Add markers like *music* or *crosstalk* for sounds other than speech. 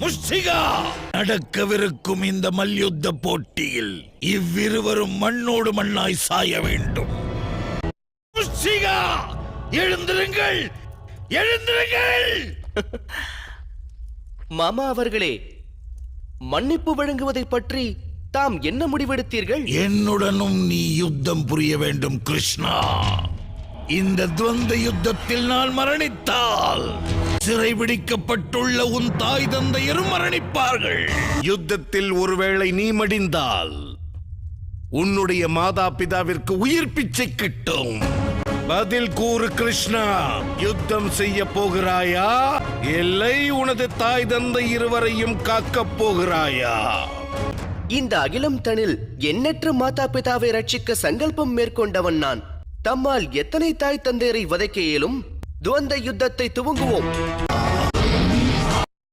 முஷ்டிகா நடக்கவிருக்கும் இந்த மல்யுத்த போட்டியில் இவ்விருவரும் மண்ணோடு மண்ணாய் சாய வேண்டும். முஷ்டிகா எழுந்திருங்கள்! எழுந்திருங்கள்! *laughs* மாமா அவர்களே மன்னிப்பு வழங்குவதை பற்றி தாம் என்ன முடிவெடுத்தீர்கள்? என்னுடனும் நீ யுத்தம் புரிய வேண்டும் கிருஷ்ணா. இந்த துவந்த யுத்தத்தில் நான் மரணித்தால் சிறைபிடிக்கப்பட்டுள்ள உன் தாய் தந்தையரும் மரணிப்பார்கள். யுத்தத்தில் ஒருவேளை நீ மடிந்தால் உன்னுடைய மாதா பிதாவிற்கு உயிர் பிச்சை கிட்டும். பதில் கூறு கிருஷ்ணா. யுத்தம் செய்ய போகிறாயா? இல்லை உனது தாய் தந்தை இருவரையும் காக்கப் போகிறாயா? இந்த அகிலம் தனில் எண்ணற்ற மாதா பிதாவை ரட்சிக்க சங்கல்பம் மேற்கொண்டவன் நான். தம்மால் எத்தனை தாய் தந்தையரை வதைக்க இயலும்? துவந்த யுத்தத்தை துவங்குவோம்.